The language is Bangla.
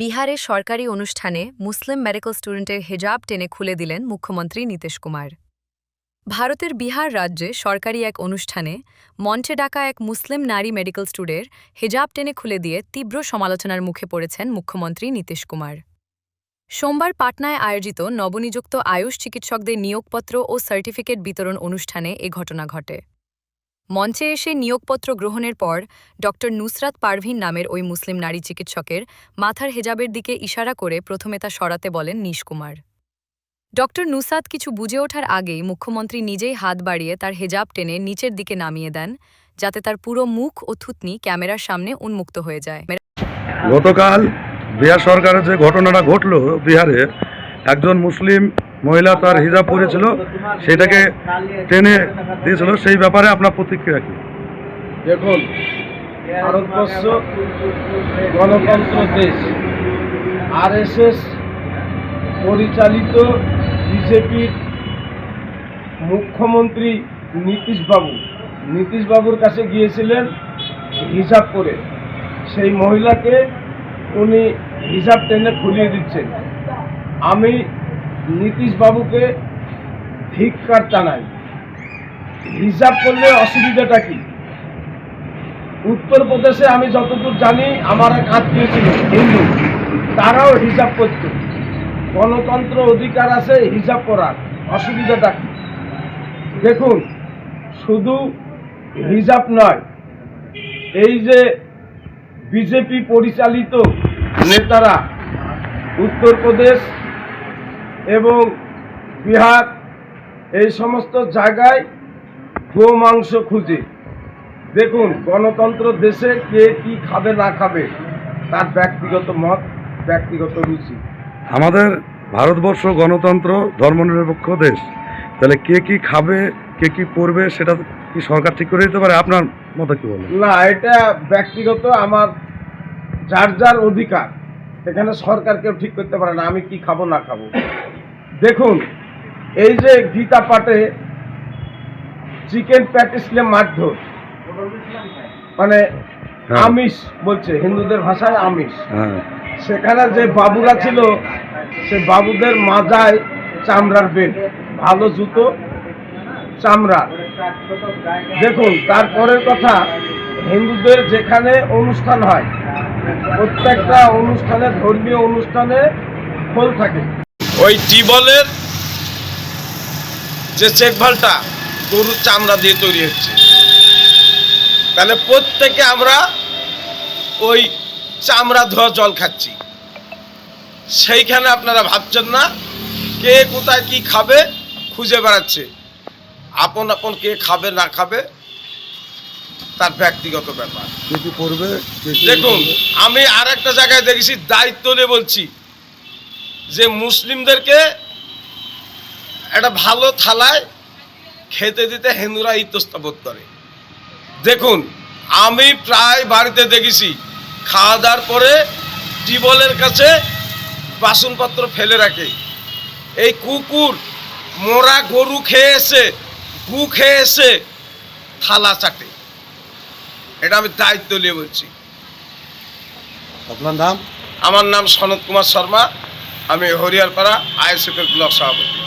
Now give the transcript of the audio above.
বিহারে সরকারি অনুষ্ঠানে মুসলিম মেডিকেল স্টুডেন্টের হেজাব টেনে খুলে দিলেন মুখ্যমন্ত্রী নীতিশ কুমার। ভারতের বিহার রাজ্যে সরকারি এক অনুষ্ঠানে মঞ্চে ডাকা এক মুসলিম নারী মেডিকেল স্টুডের হেজাব টেনে খুলে দিয়ে তীব্র সমালোচনার মুখে পড়েছেন মুখ্যমন্ত্রী নীতিশ কুমার। সোমবার পাটনায় আয়োজিত নবনিযুক্ত আয়ুষ চিকিৎসকদের নিয়োগপত্র ও সার্টিফিকেট বিতরণ অনুষ্ঠানে এ ঘটনা ঘটে। মঞ্চে এসে নিয়োগপত্র গ্রহণের পর ড নুসরাত পারভিন নামের ওই মুসলিম নারী চিকিৎসকের মাথার হেজাবের দিকে ইশারা করে প্রথমে তা সরাতে বলেন নিশকুমার ড নুসাদ কিছু বুঝে ওঠার আগেই মুখ্যমন্ত্রী নিজেই হাত বাড়িয়ে তার হেজাব টেনে নিচের দিকে নামিয়ে দেন, যাতে তার পুরো মুখ ও থুতনি ক্যামেরার সামনে উন্মুক্ত হয়ে যায়। গতকাল বিহার সরকারের যে ঘটনাটা ঘটলো বিহারে, একজন মুসলিম মহিলা তার হিজাব পরেছিল, সেটাকে টেনে দিয়েছিল, সেই ব্যাপারে আপনার প্রতিক্রিয়া কি? দেখুন, ভারতবর্ষ গণতন্ত্র দেশ। আরএসএস পরিচালিত বিজেপির মুখ্যমন্ত্রী নীতিশবাবু, নীতিশবাবুর কাছে গিয়েছিলেন হিসাব করে। সেই মহিলাকে উনি হিসাব টেনে খুলিয়ে দিচ্ছেন। আমি নীতিশবাবুকে ধিক্কার জানাই হিসাব করলে অসুবিধাটা কি? উত্তরপ্রদেশে আমি যতদূর জানি, আমার এক আত্মীয় ছিল, হিন্দু। তারাও হিসাব করত। গণতন্ত্র অধিকার আছে, হিসাব করার। অসুবিধাটা কি? দেখুন, শুধু হিসাব নয়, এই যে বিজেপি পরিচালিত নেতারা, উত্তরপ্রদেশ এবং বিহার এই সমস্ত জায়গায় গোমাংস খুঁজে। দেখুন গণতন্ত্র দেশে কে কি খাবে না খাবে তার ব্যক্তিগত মত ব্যক্তিগত রুচি। আমাদের ভারতবর্ষ গণতন্ত্র ধর্মনিরপেক্ষ দেশ। তাহলে কে কি খাবে কে কি করবে সেটা কি সরকার ঠিক করে দিতে পারে? আপনার মতো কি বলেন? না এটা ব্যক্তিগত আমার যার যার অধিকার এখানে সরকার কেউ ঠিক করতে পারে না আমি কি খাব না খাব। দেখুন এই যে গীতা পাঠে চিকেন প্যাটিসলে মারধর। মানে হ্যাঁ। আমিষ বলছে হিন্দুদের ভাষায় আমিষ। হ্যাঁ। সেখানে যে বাবুরা ছিল সে বাবুদের মাজায় চামড়ার বেল্ট ভালো জুতো চামড়া। দেখুন তারপরের কথা হিন্দুদের যেখানে অনুষ্ঠান হয় প্রত্যেকটা অনুষ্ঠানে ধর্মীয় অনুষ্ঠানে খোল থাকে। ওই টিবলের যে চেকভালটা গরুর চামড়া দিয়ে তৈরি হচ্ছে। তাহলে প্রত্যেকে আমরা ওই চামড়া ধোয়া জল খাচ্ছি। সেইখানে আপনারা ভাবছেন না কে কোথায় কি খাবে খুঁজে বেড়াচ্ছে। আপন আপন কে খাবে না খাবে তার ব্যক্তিগত ব্যাপার। কে কি করবে দেখুন আমি আর একটা জায়গায় দেখেছি দায়িত্ব নিয়ে বলছি। যে মুসলিমদেরকে একটা ভালো থালায় খেতে দিতে হিন্দুরা ইতস্তা বোধ করে। দেখুন আমি প্রায় বাড়িতে দেখেছি খাওয়া দাওয়ার পরে টিবলের কাছে বাসনপত্র ফেলে রাখে। এই কুকুর মোরা গরু খেয়ে এসে গু খেয়ে এসে থালা চাটে। এটা আমি দায়িত্ব নিয়ে বলছি। আপনার নাম? আমার নাম সনত কুমার শর্মা। আমি হরিয়ালপাড়া আইএসএফের ব্লক সভাপতি।